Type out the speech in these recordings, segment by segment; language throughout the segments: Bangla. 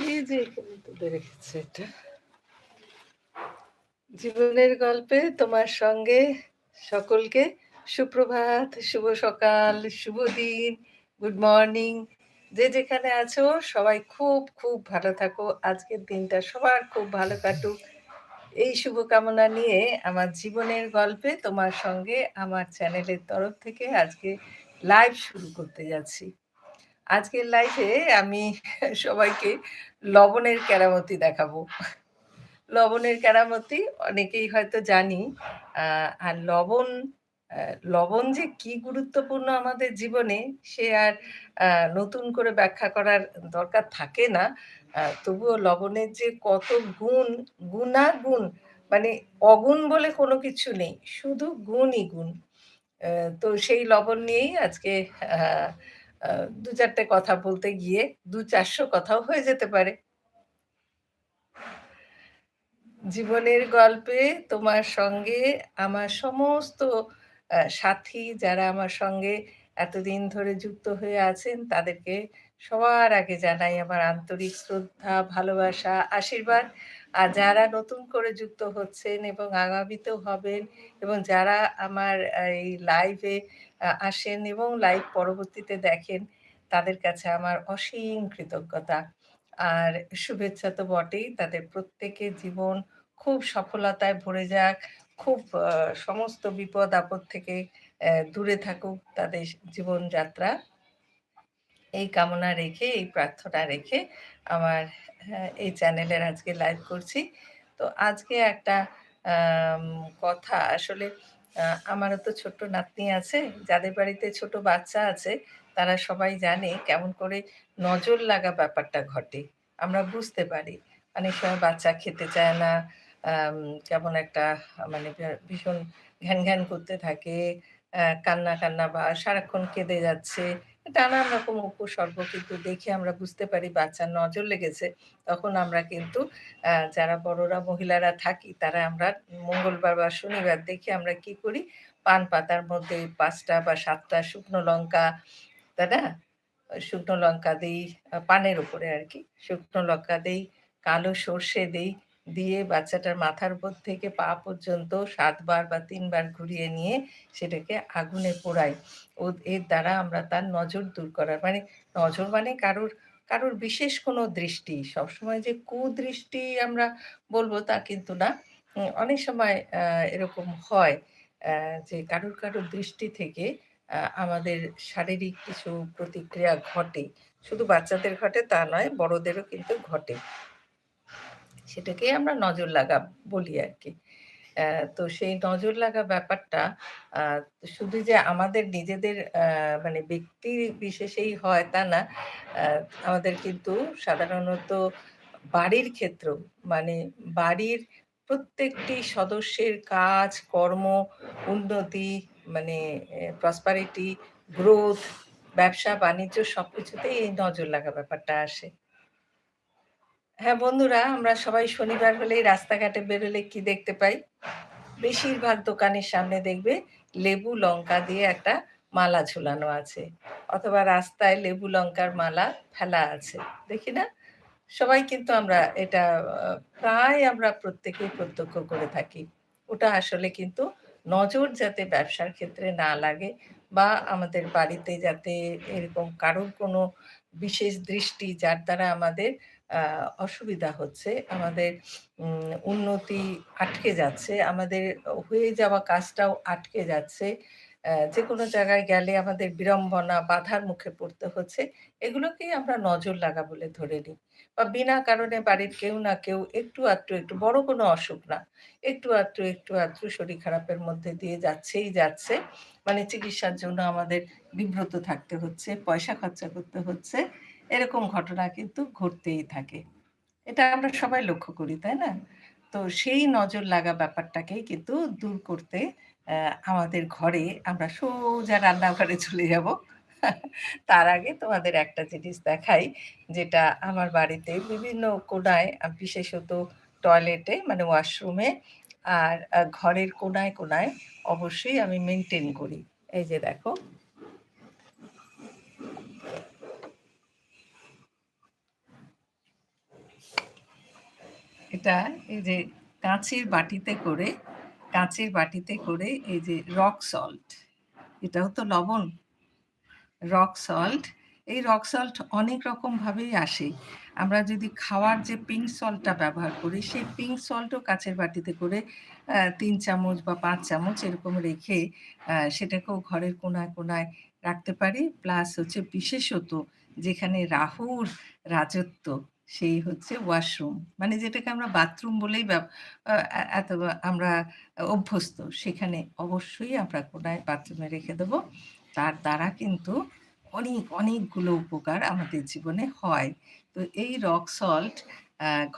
যে এটা। জীবনের গল্পে তোমার সঙ্গে সকলকে সুপ্রভাত, শুভ সকাল, শুভ দিন, গুড মর্নিং। যে যেখানে আছো, সবাই খুব খুব ভালো থাকো। আজকের দিনটা সবার খুব ভালো কাটুক। এই শুভকামনা নিয়ে আমার জীবনের গল্পে তোমার সঙ্গে আমার চ্যানেলের তরফ থেকে আজকে লাইভ শুরু করতে যাচ্ছি। আজকের লাইফে আমি সবাইকে লবণের কেরামতি দেখাবো। লবণের কেরামতি অনেকেই হয়তো জানি আর লবণ লবণ যে কি গুরুত্বপূর্ণ আমাদের জীবনে, সে আর নতুন করে ব্যাখ্যা করার দরকার থাকে না। তবুও লবণের যে কত গুণ, গুণাগুণ মানে অগুণ বলে কোনো কিছু নেই, শুধু গুণই গুণ। তো সেই লবণ নিয়েই আজকে দু চারটে কথা বলতে গিয়ে দু চারশো কথাও হয়ে যেতে পারে। জীবনের গল্পে তোমার সঙ্গে আমার সমস্ত সাথী যারা আমার সঙ্গে এতদিন ধরে যুক্ত হয়ে আছেন, তাদেরকে সবার আগে জানাই আমার আন্তরিক শ্রদ্ধা, ভালোবাসা, আশীর্বাদ। আর যারা নতুন করে যুক্ত হচ্ছেন এবং আগামীতেও হবেন এবং যারা আমার এই লাইভে আসেন এবং লাইভ পরবর্তীতে দেখেন তাদের কাছে আমার অসীম কৃতজ্ঞতা। আর শুভেচ্ছা তো বটেই, তাদের প্রত্যেকের জীবন খুব সফলতায় ভরে যাক, খুব সমস্ত বিপদ আপদ থেকে দূরে থাকুক তাদের জীবনযাত্রা। এই কামনা রেখে, এই প্রার্থনা রেখে আমার এই চ্যানেলের আজকে লাইভ করছি। তো আজকে একটা কথা আসলে আমারও তো ছোট্ট নাতনি আছে, যাদের বাড়িতে ছোট বাচ্চা আছে, তারা সবাই জানে কেমন করে নজর লাগা ব্যাপারটা ঘটে। আমরা বুঝতে পারি। অনেক সময় বাচ্চা খেতে চায় না কেমন একটা মানে ভীষণ ঘ্যান ঘ্যান করতে থাকে কান্না কান্না বা সারাক্ষণ কেঁদে যাচ্ছে নানান রকম উপসর্গ কিন্তু দেখে আমরা বুঝতে পারি বাচ্চার নজর লেগেছে। তখন আমরা কিন্তু যারা বড়রা মহিলারা থাকি, তারা আমরা মঙ্গলবার বা শনিবার দেখে আমরা কি করি? পান পাতার মধ্যে পাঁচটা বা সাতটা শুকনো লঙ্কা তাই না শুকনো লঙ্কা দিই পানের উপরে আর কি। শুকনো লঙ্কা দিই, কালো সর্ষে দিই দিয়ে বাচ্চাটার মাথার উপর থেকে পা পর্যন্ত সাতবার বা তিনবার ঘুরিয়ে নিয়ে সেটাকে আগুনে পোড়াই ও, এর দ্বারা আমরা তার নজর দূর করার মানে নজর মানে কারোর কারোর বিশেষ কোনো দৃষ্টি। সবসময় যে কুদৃষ্টি আমরা বলব তা কিন্তু না। অনেক সময় এরকম হয় যে কারোর কারোর দৃষ্টি থেকে আমাদের শারীরিক কিছু প্রতিক্রিয়া ঘটে। শুধু বাচ্চাদের ঘটে তা নয়, বড়দেরও কিন্তু ঘটে। সেটাকেই আমরা নজর লাগা বলি আর কি তো সেই নজর লাগা ব্যাপারটা শুধু যে আমাদের নিজেদের মানে ব্যক্তি বিশেষেই হয় তা না আমাদের কিন্তু সাধারণত বাড়ির ক্ষেত্র মানে বাড়ির প্রত্যেকটি সদস্যের কাজ, কর্ম, উন্নতি মানে প্রসপারিটি গ্রোথ ব্যবসা, বাণিজ্য সবকিছুতেই এই নজর লাগা ব্যাপারটা আসে। হ্যাঁ বন্ধুরা, আমরা সবাই শনিবার হলেই রাস্তাঘাটে বেরোলে কি দেখতে পাই? বেশিরভাগ দোকানের সামনে দেখবে লেবু লঙ্কা দিয়ে একটা মালা ঝুলানো আছে, অথবা রাস্তায় লেবু লঙ্কার মালা ফেলা আছে, দেখি না? সবাই কিন্তু আমরা এটা প্রায় আমরা প্রত্যেকেই প্রত্যক্ষ করে থাকি। ওটা আসলে কিন্তু নজর যাতে ব্যবসার ক্ষেত্রে না লাগে বা আমাদের বাড়িতে যাতে এরকম কারোর কোনো বিশেষ দৃষ্টি যার দ্বারা আমাদের অসুবিধা হচ্ছে, আমাদের উন্নতি আটকে যাচ্ছে, আমাদের হয়ে যাওয়া কাজটাও আটকে যাচ্ছে যে কোনো জায়গায় গেলে আমাদের বিড়ম্বনা, বাধার মুখে পড়তে হচ্ছে, এগুলোকেই আমরা নজর লাগা বলে ধরে নিই। বা বিনা কারণে বাড়ির কেউ না কেউ একটু আধটু একটু, বড় কোনো অসুখ না, একটু আধটু একটু আধটু শরীর খারাপের মধ্যে দিয়ে যাচ্ছেই যাচ্ছে মানে চিকিৎসার জন্য আমাদের বিব্রত থাকতে হচ্ছে, পয়সা খরচা করতে হচ্ছে এরকম ঘটনা কিন্তু ঘটতেই থাকে। এটা আমরা সবাই লক্ষ্য করি, তাই না? তো সেই নজর লাগা ব্যাপারটাকেই কিন্তু দূর করতে আমাদের ঘরে আমরা সোজা রান্নাঘরে চলে যাব। তার আগে তোমাদের একটা জিনিস দেখাই, যেটা আমার বাড়িতে বিভিন্ন কোনায়, বিশেষত টয়লেটে মানে ওয়াশরুমে আর ঘরের কোনায় কোনায় অবশ্যই আমি মেনটেন করি। এই যে দেখো এটা এই যে কাঁচের বাটিতে করে, কাঁচের বাটিতে করে এই যে রক সল্ট, এটাও তো লবণ। রক সল্ট, এই রক সল্ট অনেক রকমভাবেই আসে। আমরা যদি খাওয়ার যে পিঙ্ক সল্টটা ব্যবহার করি, সেই পিঙ্ক সল্টও কাঁচের বাটিতে করে তিন চামচ বা পাঁচ চামচ এরকম রেখে সেটাকেও ঘরের কোনায় কোনায় রাখতে পারি। প্লাস হচ্ছে বিশেষত যেখানে রাহুর রাজত্ব সেই হচ্ছে ওয়াশরুম মানে যেটাকে আমরা বাথরুম বলেই এত আমরা অভ্যস্ত, সেখানে অবশ্যই আমরা কোনায় বাথরুমে রেখে দেব। তার দ্বারা কিন্তু অনেক, অনেকগুলো উপকার আমাদের জীবনে হয়। তো এই রক সল্ট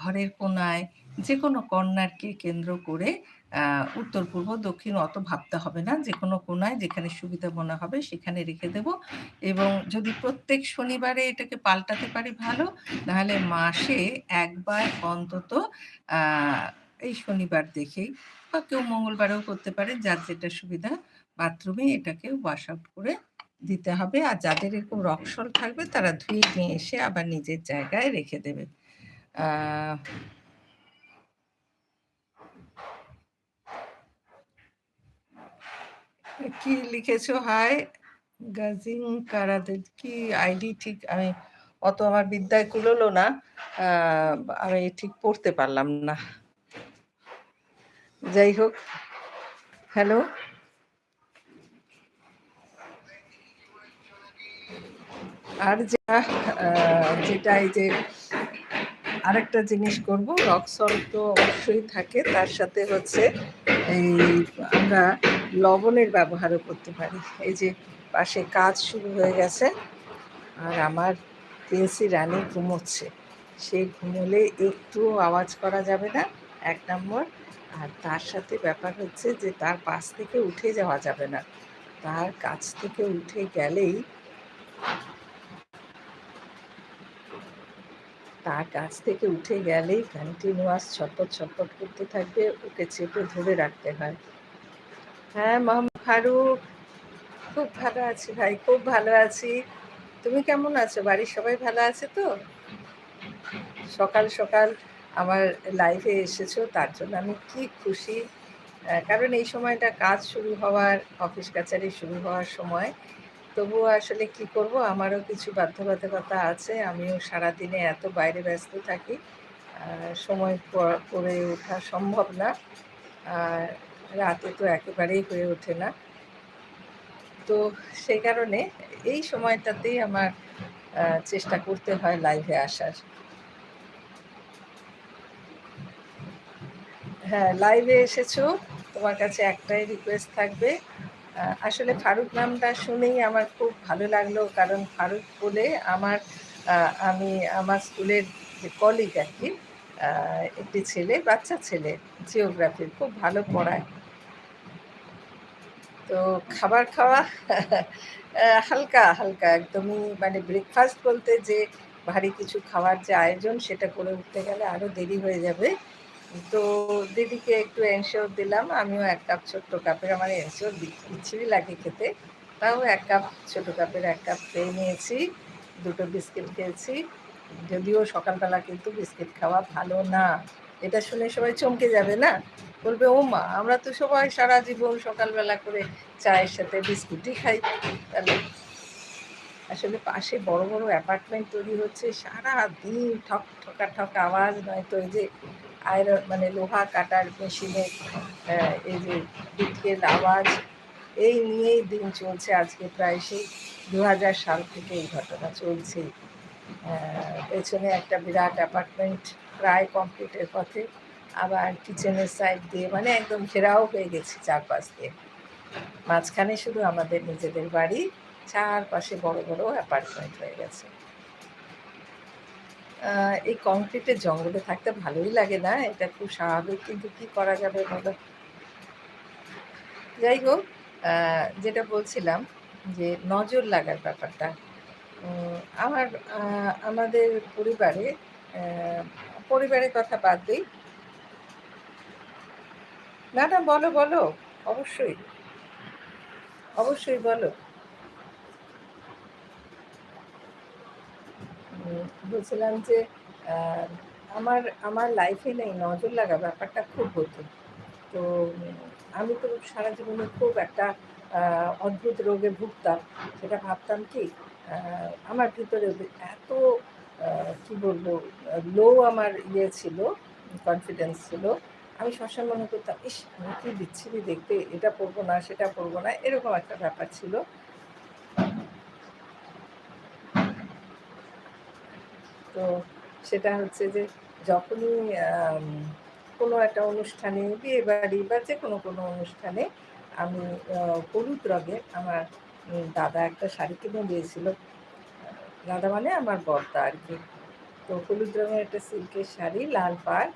ঘরের কোনায় যে কোনো কর্নারকে কেন্দ্র করে উত্তর পূর্ব দক্ষিণ অত ভাবতে হবে না। যে কোনো কোনায় যেখানে সুবিধা মনে হবে সেখানে রেখে দেব। এবং যদি প্রত্যেক শনিবারে এটাকে পাল্টাতে পারি ভালো নাহলে মাসে একবার অন্তত এই শনিবার দেখেই বা কেউ মঙ্গলবারেও করতে পারে, যার যেটা সুবিধা বাথরুমে এটাকে ওয়াশ আউট করে দিতে হবে। আর যাদের এরকম রক্সল থাকবে, তারা ধুয়ে নিয়ে এসে আবার নিজের জায়গায় রেখে দেবে। কি লিখেছো? হাই গাজিং কারাদের কি আইডি ঠিক? আমি অত আমার বিদ্যায় কুলোলো না আমি ঠিক পড়তে পারলাম না। যাই হোক, হ্যালো? আর যেটা এই যে আরেকটা জিনিস করব, রক সল্ট তো অবশ্যই থাকে, তার সাথে হচ্ছে এই আমরা লবণের ব্যবহারও করতে পারি। এই যে পাশে কাজ শুরু হয়ে গেছে, আর আমার প্রিন্সি রানী ঘুমোচ্ছে। সে ঘুমোলে একটু আওয়াজ করা যাবে না, এক নম্বর। আর তার সাথে ব্যাপার হচ্ছে যে তার পাশ থেকে উঠে যাওয়া যাবে না। তার কাছ থেকে উঠে গেলেই তার কাছ থেকে উঠে গেলেই কন্টিনিউয়াস ছটপট ছটপট করতে থাকবে, ওকে চেপে ধরে রাখতে হয়। হ্যাঁ মোহাম্মদ ফারুক, খুব ভালো আছি ভাই, খুব ভালো আছি। তুমি কেমন আছো? বাড়ির সবাই ভালো আছে তো? সকাল সকাল আমার লাইফে এসেছ, তার জন্য আমি কি খুশি। কারণ এই সময়টা কাজ শুরু হওয়ার অফিস কাছারি শুরু হওয়ার সময় তবুও আসলে কি করব? আমারও কিছু বাধ্যবাধকতা আছে। আমিও সারাদিনে এত বাইরে ব্যস্ত থাকি সময় করে ওঠা সম্ভব না। আর রাতে তো একেবারেই হয়ে ওঠে না। তো সেই কারণে এই সময়টাতেই আমার চেষ্টা করতে হয় লাইভে আসার। হ্যাঁ লাইভে এসেছ। তোমার কাছে একটাই রিকোয়েস্ট থাকবে। আসলে ফারুক নামটা শুনেই আমার খুব ভালো লাগল, কারণ ফারুক বলে আমার আমি আমার স্কুলের যে কলিগ আর কি একটি ছেলে, বাচ্চা ছেলে জিওগ্রাফির খুব ভালো পড়ায়। তো খাবার খাওয়া হালকা হালকা, একদমই মানে ব্রেকফাস্ট বলতে যে ভারী কিছু খাওয়ার যে আয়োজন, সেটা করে উঠতে গেলে আরও দেরি হয়ে যাবে। তো দিদিকে একটু এনশিওর দিলাম, আমিও এক কাপ ছোট্ট কাপের আমার এনশিওর বিচ্ছিরি লাগে খেতে। তাও এক কাপ ছোট কাপের এক কাপ খেয়ে নিয়েছি, দুটো বিস্কিট খেয়েছি। যদিও সকালবেলা কিন্তু বিস্কিট খাওয়া ভালো না। এটা শুনে সবাই চমকে যাবে না? বলবে, ও মা, আমরা তো সবাই সারা জীবন সকালবেলা করে চায়ের সাথে বিস্কুটই খাই। তাহলে আসলে পাশে বড় বড় অ্যাপার্টমেন্ট তৈরি হচ্ছে সারা দিন ঠক ঠকা ঠক আওয়াজ নয়তো এই যে আয়রন মানে লোহা কাটার মেশিনের এই যে বিটকেল আওয়াজ, এই নিয়েই দিন চলছে আজকে প্রায় সেই দু হাজার সাল থেকে এই ঘটনা চলছে। পেছনে একটা বিরাট অ্যাপার্টমেন্ট প্রায় কমপ্লিটের পথে, আবার কিচেনের সাইড দিয়ে মানে একদম ঘেরাও হয়ে গেছে চারপাশ দিয়ে। মাঝখানে শুধু আমাদের নিজেদের বাড়ি, চারপাশে বড় বড় অ্যাপার্টমেন্ট হয়ে গেছে। এই কংক্রিটের জঙ্গলে থাকতে ভালোই লাগে না? এটা খুব স্বাভাবিক, কিন্তু কি করা যাবে বলো? যাই হোক যেটা বলছিলাম যে নজর লাগার ব্যাপারটা। আমার আমাদের পরিবারে পরিবারের কথা বাদ দিই। না না, বলো বলো, অবশ্যই। অবশ্যই বলো। বলছিলাম যে আমার আমার লাইফে নেই নজর লাগা ব্যাপারটা খুব হতো। তো আমি তো সারা জীবনে খুব একটা অদ্ভুত রোগে ভুগতাম, সেটা ভাবতাম কি আমার ভিতরে এত কি বলব লো আমার ইয়ে ছিল কনফিডেন্স ছিল, আমি সবসময় মনে করতাম, ইস, আমি কি বিচ্ছিরি দেখতে, এটা পড়ব না, সেটা পড়ব না, এরকম একটা ব্যাপার ছিল। তো সেটা হচ্ছে যে যখনই কোনো একটা অনুষ্ঠানে বিয়ে বাড়ি বা যে কোনো কোনো অনুষ্ঠানে আমি হলুদ রঙের আমার দাদা একটা শাড়ি কিনে দিয়েছিল। দাদা মানে আমার বর্দা আর কি। তো হলুদ রঙের একটা সিল্কের শাড়ি, লাল পাড়।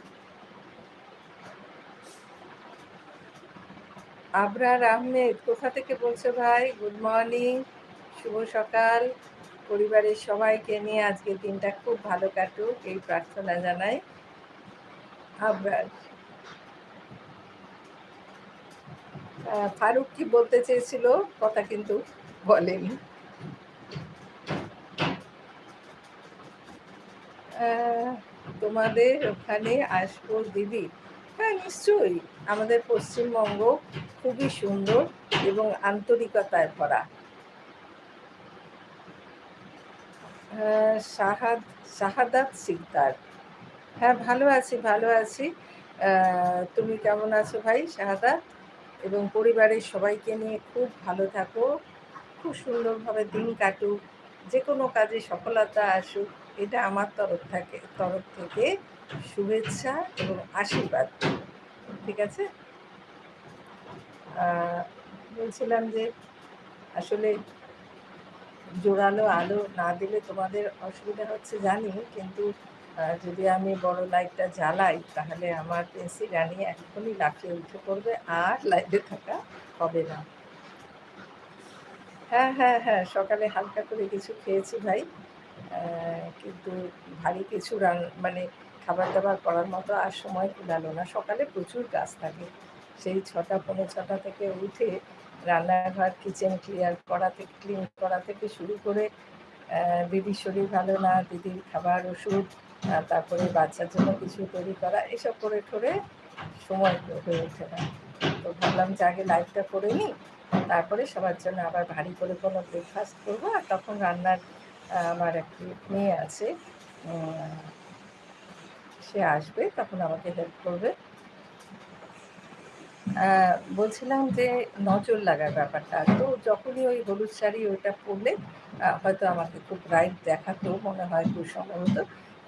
আবরার আহমেদ, কোথা থেকে বলছো ভাই? গুড মর্নিং, শুভ সকাল। পরিবারের সবাইকে নিয়ে আজকে দিনটা খুব ভালো কাটুক, এই প্রার্থনা জানাই। আবরার ফারুক কি বলতে চেয়েছিল? কথা কিন্তু বলেনি। তোমাদের ওখানে আসব দিদি। হ্যাঁ নিশ্চয়ই। আমাদের পশ্চিমবঙ্গ খুবই সুন্দর এবং আন্তরিকতায় ভরা আহ, শাহাদ, শাহাদাত সিকদার। হ্যাঁ ভালো আছি ভালো আছি। তুমি কেমন আছো ভাই, শাহাদাত? এবং পরিবারের সবাইকে নিয়ে খুব ভালো থাকো। খুব সুন্দরভাবে দিন কাটুক। যে কোনো কাজে সফলতা আসুক, এটা আমার তরফ থেকে তরফ থেকে শুভেচ্ছা এবং আশীর্বাদ। ঠিক আছে? বলছিলাম যে আসলে জোরালো আলো না দিলে তোমাদের অসুবিধা হচ্ছে, জানি। কিন্তু যদি আমি বড় লাইটটা জ্বালাই, তাহলে আমার পেন্সি রানি এখনই লাফিয়ে উঠে পড়বে, আর লাইটে থাকা হবে না। হ্যাঁ হ্যাঁ হ্যাঁ সকালে হালকা করে কিছু খেয়েছি ভাই। কিন্তু ভারী কিছু রান মানে খাবার দাবার করার মতো আর সময় কুলালো না। সকালে প্রচুর কাজ থাকে। সেই ছটা, পৌনে ছটা থেকে উঠে রান্নাঘর কিচেন ক্লিয়ার করা থেকে ক্লিন করা থেকে শুরু করে দিদির শরীর ভালো না, দিদির খাবার, ওষুধ তারপরে বাচ্চার জন্য কিছু তৈরি করা, এসব করে ঠরে সময় হয়ে ওঠে না। তো ভাবলাম যে আগে লাইফটা করে নিই, তারপরে সবার জন্য আবার ভারী করে কোনো ব্রেকফাস্ট করব, আর তখন রান্নার আমার একটি মেয়ে আছে সে আসবে, তখন আমাকে হেল্প করবে। বলছিলাম যে নজর লাগার ব্যাপারটা। তো যখনই ওই হলুদ শাড়ি ওইটা পরলে হয়তো আমাকে খুব ব্রাইট দেখাতো, মনে হয় খুব সম্ভবত।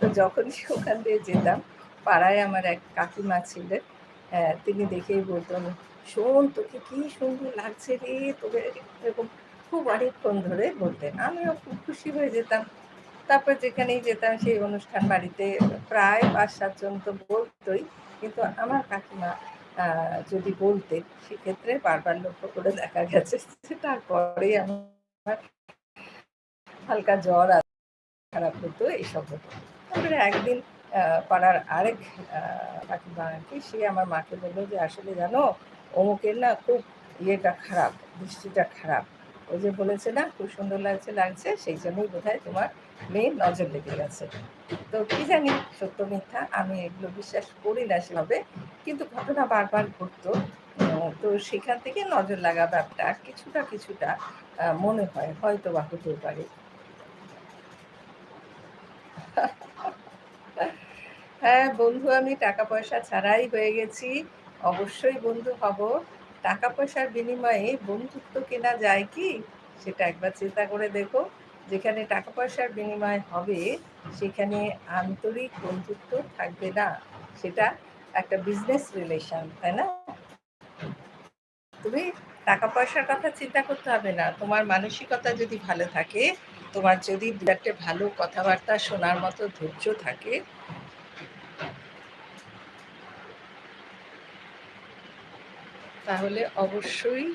তো যখনই ওখান দিয়ে যেতাম, পাড়ায় আমার এক কাকিমা ছিলেন তিনি দেখেই বলতেন, শোন, তোকে কি সুন্দর লাগছে রে? তোকে এরকম খুব অনেকক্ষণ ধরে বলতেন। আমিও খুব খুশি হয়ে যেতাম। তারপর যেখানেই যেতাম, সেই অনুষ্ঠান বাড়িতে প্রায় পাঁচ সাতজন তো বলতোই, কিন্তু আমার কাকিমা যদি বলতেন সেক্ষেত্রে বারবার লক্ষ্য করে দেখা গেছে যে তারপরেই আমার হালকা জ্বর খারাপ হতো এইসব হতো তারপরে একদিন পাড়ার আরেক আহ, কাকিমা আর সে আমার মাকে বলল যে আসলে জানো অমুকের না খুব ইয়েটা খারাপ দৃষ্টিটা খারাপ। ওই যে বলেছে না খুব সুন্দর লাগছে লাগছে সেই জন্যই বোধহয় তোমার মেয়ের নজর লেগে গেছে। তো কি জানি, সত্য মিথ্যা, আমি এগুলো বিশ্বাস করি না সেভাবে, কিন্তু ঘটনা বারবার ঘটতো। তো সেখান থেকে নজর লাগা ব্যাপারটা কিছুটা কিছুটা মনে হয় হয়তো বা হতেও পারে। হ্যাঁ বন্ধু, আমি টাকা পয়সা ছাড়াই হয়ে গেছি। অবশ্যই বন্ধু হব। টাকা পয়সার বিনিময়ে বন্ধুত্ব কেনা যায় কি? সেটা একবার চিন্তা করে দেখো। যেখানে টাকা পয়সার বিনিময় হবে, সেখানে আন্তরিক বন্ধুত্ব থাকবে না। সেটা একটা বিজনেস রিলেশন তাই না? তুমি টাকা পয়সার কথা চিন্তা করতে হবে না। তোমার মানসিকতা যদি ভালো থাকে, তোমার যদি একটা ভালো কথাবার্তা শোনার মতো ধৈর্য থাকে, তাহলে অবশ্যই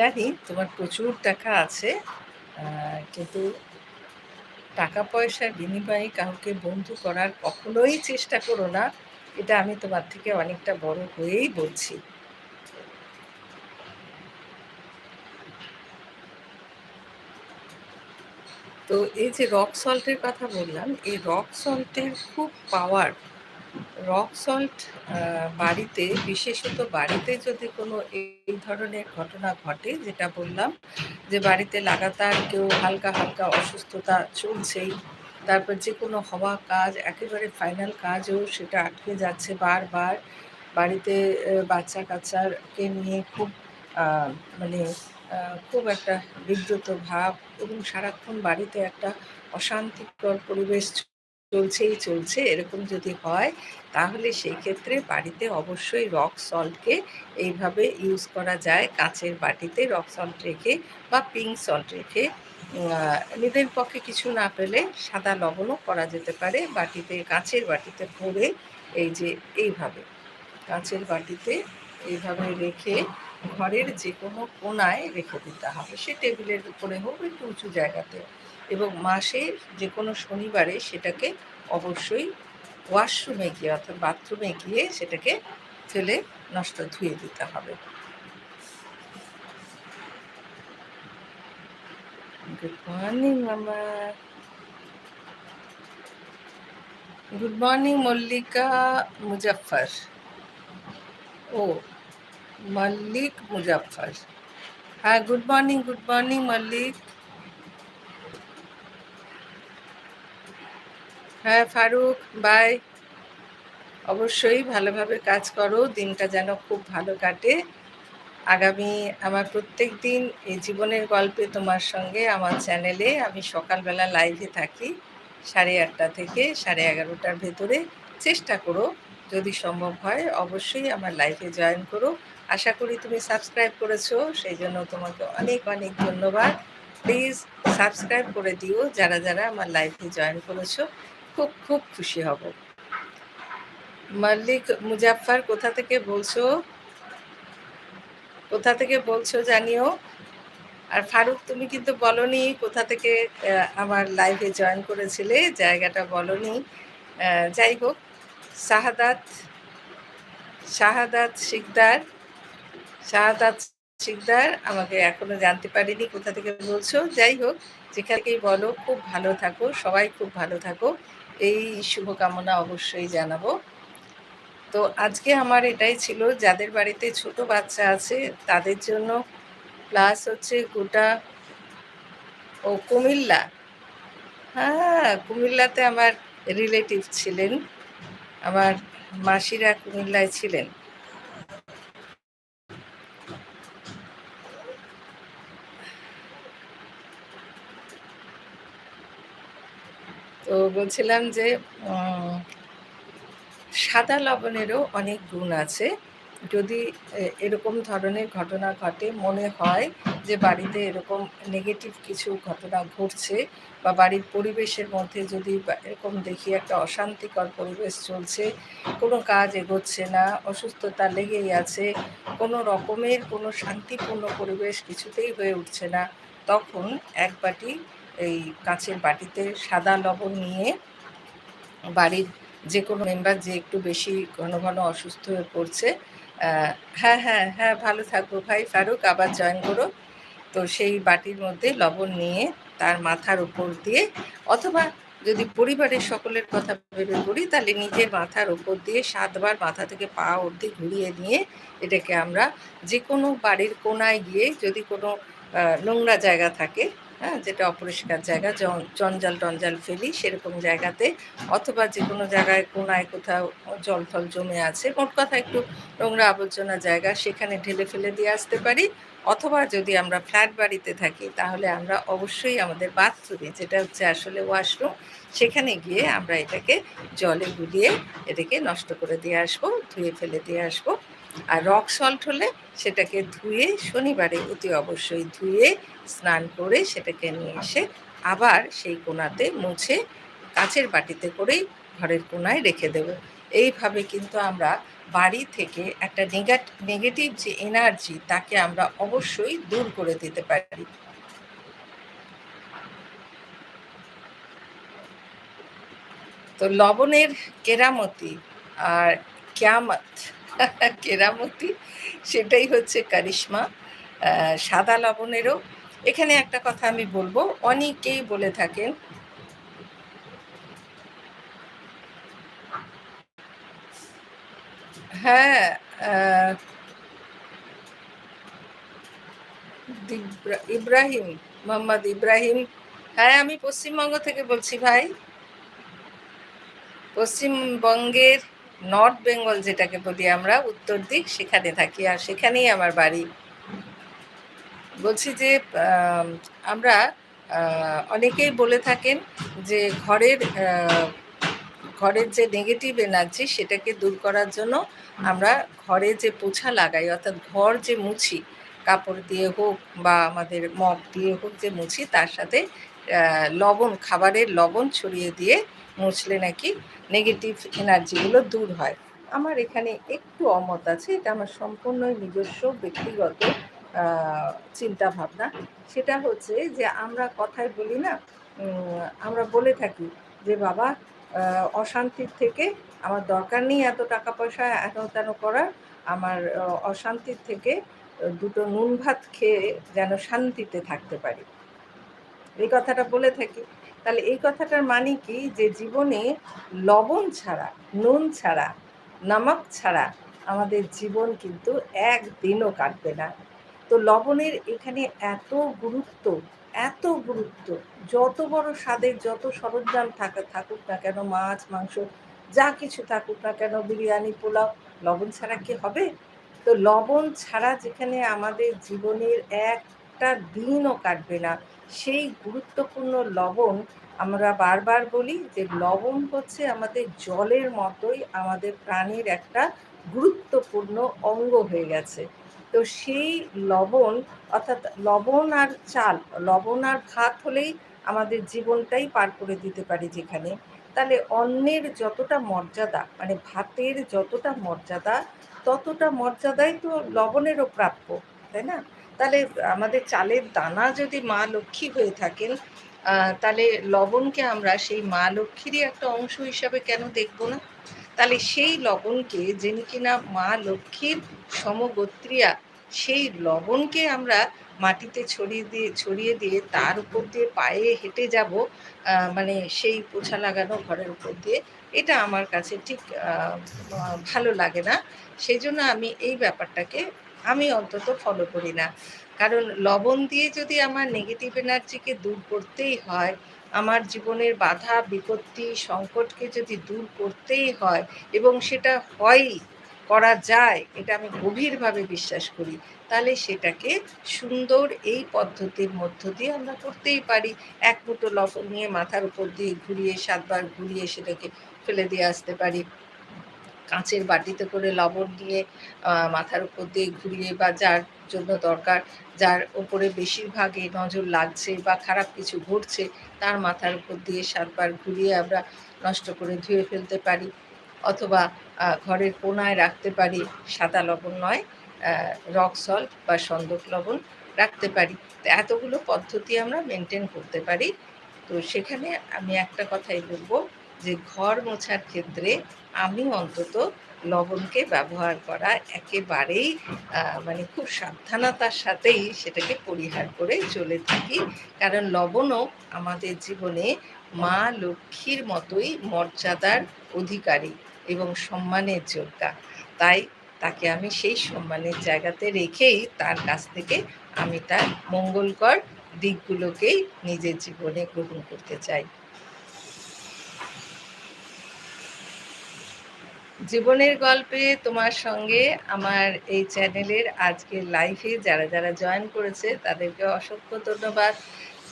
জানি তোমার প্রচুর টাকা আছে কিন্তু টাকা পয়সার বিনিময়ে কাউকে বন্ধু করার কখনোই চেষ্টা করো না। এটা আমি তোমার থেকে অনেকটা বড় হয়েই বলছি। তো এই যে রক সল্টের কথা বললাম, এই রক সল্টের খুব পাওয়ার রক সল্ট বাড়িতে, বিশেষত বাড়িতে যদি কোনো এই ধরনের ঘটনা ঘটে, যেটা বললাম যে বাড়িতে লাগাতার কেউ হালকা হালকা অসুস্থতা চলছেই, তারপর যে কোনো হওয়া কাজ, একেবারে ফাইনাল কাজও সেটা আটকে যাচ্ছে বারবার, বাড়িতে বাচ্চা কাচ্চাকে নিয়ে খুব মানে খুব একটা বিব্রত ভাব এবং সারাক্ষণ বাড়িতে একটা অশান্তিকর পরিবেশ চলছেই চলছে, এরকম যদি হয়, তাহলে সেই ক্ষেত্রে বাড়িতে অবশ্যই রক সল্টকে এইভাবে ইউজ করা যায়। কাঁচের বাটিতে রক সল্ট রেখে বা পিঙ্ক সল্ট রেখে নিজের পক্ষে কিছু না পেলে সাদা লবণও করা যেতে পারে। বাটিতে, কাঁচের বাটিতে ভরে এই যে এইভাবে, কাঁচের বাটিতে এইভাবে রেখে ঘরের যে কোনো কোনায় রেখে দিতে হবে। সে টেবিলের উপরে হোক একটু উঁচু জায়গাতে এবং মাসে যে কোনো শনিবারে সেটাকে অবশ্যই ওয়াশরুমে গিয়ে অর্থাৎ বাথরুমে গিয়ে সেটাকে ফেলে নষ্ট ধুয়ে দিতে হবে। গুড মর্নিং মামা। গুড মর্নিং মল্লিকা মুজাফর ও, মল্লিক মুজাফর হ্যাঁ good morning good morning Mallik. হ্যাঁ ফারুক বাই অবশ্যই ভালোভাবে কাজ করো, দিনটা যেন খুব ভালো কাটে। আগামী আমার প্রত্যেক দিন এই জীবনের গল্পে তোমার সঙ্গে, আমার চ্যানেলে আমি সকালবেলা লাইভে থাকি, সাড়ে আটটা থেকে সাড়ে এগারোটার ভেতরে। চেষ্টা করো, যদি সম্ভব হয়, অবশ্যই আমার লাইভে জয়েন করো। আশা করি তুমি সাবস্ক্রাইব করেছ, সেই জন্য তোমাকে অনেক অনেক ধন্যবাদ। প্লিজ সাবস্ক্রাইব করে দিও, যারা যারা আমার লাইভে জয়েন করেছ। খুব খুব খুশি হব। মাল্লিক মুজাফফর, কোথা থেকে বলছো? কোথা থেকে বলছো জানিও। আর ফারুক, তুমি কিন্তু বলনি কোথা থেকে আমার লাইভে জয়েন করেছিলে, জায়গাটা বলনি। যাই হোক, শাহাদাত শাহাদাত শিকদার শাহাদাত শিকদার, আমাকে এখনও জানতে পারিনি কোথা থেকে বলছো। যাই হোক যেখানেই বলো, খুব ভালো থাকো, সবাই খুব ভালো থাকো। এই শুভকামনা অবশ্যই জানাব। তো আজকে আমার এটাই ছিল, যাদের বাড়িতে ছোট বাচ্চা আছে তাদের জন্য প্লাস হচ্ছে গোটা ও কুমিল্লা। হ্যাঁ কুমিল্লাতে আমার রিলেটিভ ছিলেন, আমার মাসিরা কুমিল্লায় ছিলেন। তো বলছিলাম যে সাদা লবণেরও অনেক গুণ আছে। যদি এরকম ধরনের ঘটনা ঘটে, মনে হয় যে বাড়িতে এরকম নেগেটিভ কিছু ঘটনা ঘটছে বা বাড়ির পরিবেশের মধ্যে যদি এরকম দেখি একটা অশান্তিকর পরিবেশ চলছে, কোনো কাজ এগোচ্ছে না, অসুস্থতা লেগেই আছে, কোনো রকমের কোনো শান্তিপূর্ণ পরিবেশ কিছুতেই হয়ে উঠছে না, তখন এক বাটি এই কাঁচের বাটিতে সাদা লবণ নিয়ে বাড়ির যে কোনো মেম্বার যে একটু বেশি ঘন ঘন অসুস্থ হয়ে পড়ছে হ্যাঁ হ্যাঁ হ্যাঁ ভালো থাকব ভাই ফারুক, আবার জয়েন করো। তো সেই বাটির মধ্যে লবণ নিয়ে তার মাথার উপর দিয়ে, অথবা যদি পরিবারের সকলের কথা ভেবে করি, তাহলে নিজের মাথার উপর দিয়ে সাতবার মাথা থেকে পা অবধি ঘুরিয়ে নিয়ে এটাকে আমরা যে কোনো বাড়ির কোনায় গিয়ে যদি কোনো নোংরা জায়গা থাকে হ্যাঁ যেটা অপরিষ্কার জায়গা জঞ্জাল টঞ্জাল ফেলি সেরকম জায়গাতে, অথবা যে কোনো জায়গায় কোনায় কোথাও জল টল জমে আছে, মোট কথা একটু নোংরা আবর্জনা জায়গা সেখানে ঢেলে ফেলে দিয়ে আসতে পারি, অথবা যদি আমরা ফ্ল্যাট বাড়িতে থাকি তাহলে আমরা অবশ্যই আমাদের বাথরুমে, যেটা হচ্ছে আসলে ওয়াশরুম, সেখানে গিয়ে আমরা এটাকে জলে গুলিয়ে এটাকে নষ্ট করে দিয়ে আসব, ধুয়ে ফেলে দিয়ে আসব। আর রক সল্ট হলে সেটাকে ধুয়ে শনিবারে অতি অবশ্যই ধুয়ে স্নান করে সেটাকে নিয়ে এসে আবার সেই কোনাতে মুছে কাচের বাটিতে করেই ঘরের কোনায় রেখে দেব। এইভাবে কিন্তু আমরা বাড়ি থেকে একটা নেগেটিভ যে এনার্জি তাকে আমরা অবশ্যই দূর করে দিতে পারি। তো লবণের কেরামতি আর ক্যামত কেরামতি, সেটাই হচ্ছে কারিশ্মা সাদা লবণেরও। এখানে একটা কথা আমি বলব, অনেকেই বলে থাকেন হ্যাঁ ইব্রাহিম, মোহাম্মদ ইব্রাহিম। হ্যাঁ আমি পশ্চিমবঙ্গ থেকে বলছি ভাই। পশ্চিমবঙ্গের নর্থ বেঙ্গল যেটাকে বলি আমরা, উত্তর দিক সেখানে থাকি আর সেখানেই আমার বাড়ি। বলছি যে আমরা অনেকেই বলে থাকেন যে ঘরের ঘরের যে নেগেটিভ এনার্জি সেটাকে দূর করার জন্য আমরা ঘরে যে পোছা লাগাই, অর্থাৎ ঘর যে মুছি, কাপড় দিয়ে হোক বা আমাদের মগ দিয়ে হোক যে মুছি, তার সাথে লবণ, খাবারের লবণ ছড়িয়ে দিয়ে মুছলে নাকি নেগেটিভ এনার্জিগুলো দূর হয়। আমার এখানে একটু অমত আছে, এটা আমার সম্পূর্ণই নিজস্ব ব্যক্তিগত চিন্তা ভাবনা সেটা হচ্ছে যে আমরা কথায় বলি না আমরা বলে থাকি যে, বাবা অশান্তির থেকে আমার দরকার নেই এত টাকা পয়সা এত তেন করার। আমার অশান্তির থেকে দুটো নুন ভাত খেয়ে যেন শান্তিতে থাকতে পারি। এই কথাটা বলে থাকি। তাহলে এই কথাটার মানে কি? যে জীবনে লবণ ছাড়া, নুন ছাড়া, নামক ছাড়া আমাদের জীবন কিন্তু একদিনও কাটবে না। তো লবণের এখানে এত গুরুত্ব এত গুরুত্ব, যত বড় স্বাদের যত সরঞ্জাম থাকা, থাকুক না কেন, মাছ, মাংস, যা কিছু থাকুক না কেন, বিরিয়ানি, পোলাও, লবণ ছাড়া কি হবে? তো লবণ ছাড়া যেখানে আমাদের জীবনের একটা দিনও কাটবে না। সেই গুরুত্বপূর্ণ লবণ আমরা বারবার বলি যে লবণ হচ্ছে আমাদের জলের মতোই আমাদের প্রাণীর একটা গুরুত্বপূর্ণ অঙ্গ হয়ে গেছে। তো সেই লবণ অর্থাৎ লবণ আর চাল, লবণ আর ভাত হলেই আমাদের জীবনটাই পার করে দিতে পারি যেখানে। তাহলে অন্যের যতটা মর্যাদা মানে ভাতের যতটা মর্যাদা, ততটা মর্যাদাই তো লবণেরও প্রাপ্য, তাই না? তাহলে আমাদের চালের দানা যদি মা লক্ষ্মী হয়ে থাকেন তাহলে লবণকে আমরা সেই মা লক্ষ্মীরই একটা অংশ হিসাবে কেন দেখব না? তাহলে সেই লবণকে যিনি কিনা মা লক্ষ্মীর সমগোত্রিয়া, সেই লবণকে আমরা মাটিতে ছড়িয়ে দিয়ে ছড়িয়ে দিয়ে তার উপর দিয়ে পায়ে হেঁটে যাব মানে সেই পোছা লাগানো ঘরের উপর দিয়ে। এটা আমার কাছে ঠিক ভালো লাগে না। সেই জন্য আমি এই ব্যাপারটাকে আমি অন্তত ফলো করি না। কারণ লবণ দিয়ে যদি আমার নেগেটিভ এনার্জিকে দূর করতেই হয়, আমার জীবনের বাধা, বিপত্তি, সংকটকে যদি দূর করতেই হয় এবং সেটা হয়ই, করা যায়, এটা আমি গভীরভাবে বিশ্বাস করি, তাহলে সেটাকে সুন্দর এই পদ্ধতির মধ্য দিয়ে আমরা করতেই পারি। এক মুঠো লবণ নিয়ে মাথার উপর দিয়ে ঘুরিয়ে, সাতবার ঘুরিয়ে সেটাকে ফেলে দিয়ে আসতে পারি। কাঁচের বাটিতে করে লবণ নিয়ে মাথার উপর দিয়ে ঘুরিয়ে বা যার জন্য দরকার, যার ওপরে বেশিরভাগই নজর লাগছে বা খারাপ কিছু ঘটছে, তার মাথার উপর দিয়ে সাতবার ঘুরিয়ে আমরা নষ্ট করে ধুয়ে ফেলতে পারি অথবা ঘরের কোনায় রাখতে পারি সাদা লবণ নয় রক সল্ট বা সন্দক লবণ রাখতে পারি। তো এতগুলো পদ্ধতি আমরা মেনটেন করতে পারি। তো সেখানে আমি একটা কথাই বলব যে ঘর মোছার ক্ষেত্রে আমি অন্তত লবণকে ব্যবহার করা একেবারেই মানে খুব সাবধানতার সাথেই সেটাকে পরিহার করে চলে থাকি। কারণ লবণও আমাদের জীবনে মা লক্ষ্মীর মতোই মর্যাদার অধিকারী এবং সম্মানের যোগ্যা তাই তাকে আমি সেই সম্মানের জায়গাতে রেখেই তার কাছ থেকে আমি তার মঙ্গলকর দিকগুলোকেই নিজের জীবনে গ্রহণ করতে চাই। জীবনের গল্পে তোমার সঙ্গে আমার এই চ্যানেলের আজকে লাইভে যারা যারা জয়েন করেছে, তাদেরকে অসংখ্য ধন্যবাদ।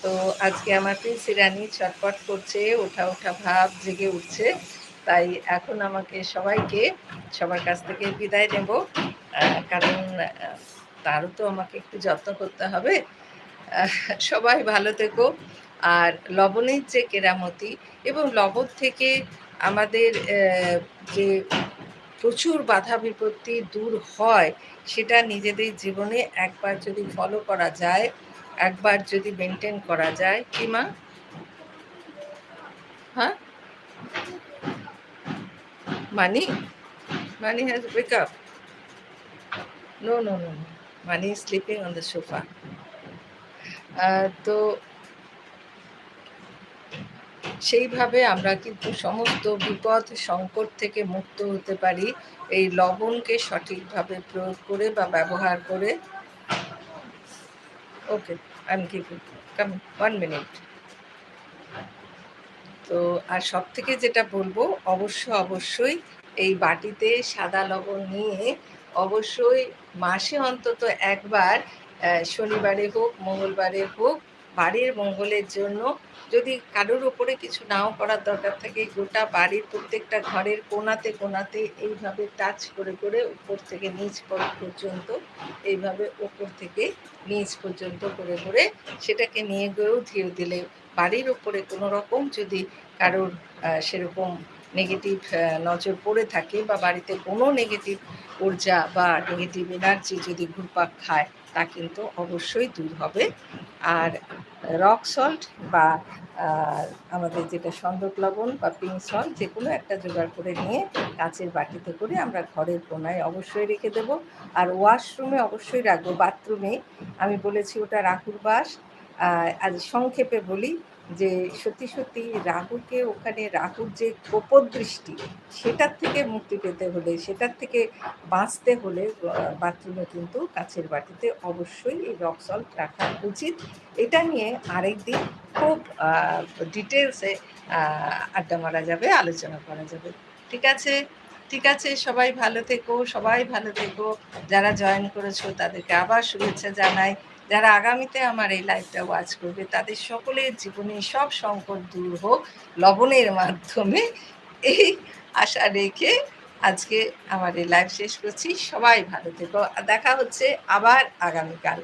তো আজকে আমার প্রিন্সি রানী ছটপট করছে, ওঠা ওঠা ভাব জেগে উঠছে। তাই এখন আমাকে সবাইকে, সবার কাছ থেকে বিদায় নেব। কারণ তারও তো আমাকে একটু যত্ন করতে হবে। সবাই ভালো থেকো। আর লবণের যে কেরামতি এবং লবণ থেকে আমাদের যে প্রচুর বাধা বিপত্তি দূর হয় সেটা নিজেদের জীবনে একবার যদি ফলো করা যায় একবার যদি মেনটেন করা যায় কি মা? হ্যাঁ? Money? Money has up. No no no no. Money on the sofa. আহ, তো সেইভাবে আমরা কিন্তু সমস্ত বিপদ, সংকট থেকে মুক্ত হতে পারি। এই লবণকে সঠিকভাবে প্রয়োগ করে বা ব্যবহার করে। ওকে আমি কি কাম ওয়ান মিনিট তো, আর সব থেকে যেটা বলব, অবশ্য অবশ্যই এই বাটিতে সাদা লবণ নিয়ে অবশ্যই মাসে অন্তত একবার শনিবারে হোক, মঙ্গলবারে হোক বাড়ির মঙ্গলের জন্য। যদি কারোর উপরে কিছু নাও করার দরকার থাকে, গোটা বাড়ির প্রত্যেকটা ঘরের কোনাতে কোনাতে এইভাবে টাচ করে করে উপর থেকে নিচ পর- পর্যন্ত, এইভাবে উপর থেকে নিচ পর্যন্ত করে করে সেটাকে নিয়ে গিয়েও ধীরে দিলে বাড়ির উপরে কোনো রকম যদি কারোর সেরকম নেগেটিভ নজর পড়ে থাকে বা বাড়িতে কোনো নেগেটিভ ঊর্জা বা নেগেটিভ এনার্জি যদি ঘুরপাক খায় তা কিন্তু অবশ্যই দূর হবে। আর রক সল্ট বা আমাদের যেটা সন্দক লবণ বা পিঙ্ক সল্ট যে কোনো একটা জোগাড় করে নিয়ে কাঁচের বাটিতে করে আমরা ঘরের কোনায় অবশ্যই রেখে দেব। আর ওয়াশরুমে অবশ্যই রাখব বাথরুমে আমি বলেছি ওটা রাখুর বাস। আর সংক্ষেপে বলি যে সত্যি সত্যি রাহুকে ওখানে রাহুর যে কোপদৃষ্টি সেটার থেকে মুক্তি পেতে হলে, সেটার থেকে বাঁচতে হলে বাথরুমে কিন্তু কাছের বাটিতে অবশ্যই এই রক সল্ট রাখা উচিত। এটা নিয়ে আরেকদিন খুব ডিটেলসে আড্ডা মারা যাবে, আলোচনা করা যাবে। ঠিক আছে? ঠিক আছে, সবাই ভালো থেকো, সবাই ভালো থেকো। যারা জয়েন করেছ তাদেরকে আবার শুভেচ্ছা জানাই। যারা আগামীতে আমার এই লাইভটা ওয়াচ করবে, তাদের সকলের জীবনে সব সংকট দূর হোক লবণের মাধ্যমে। এই আশা রেখে আজকে আমার এই লাইভ শেষ করছি। সবাই ভালো থেকো। দেখা হচ্ছে আবার আগামীকাল।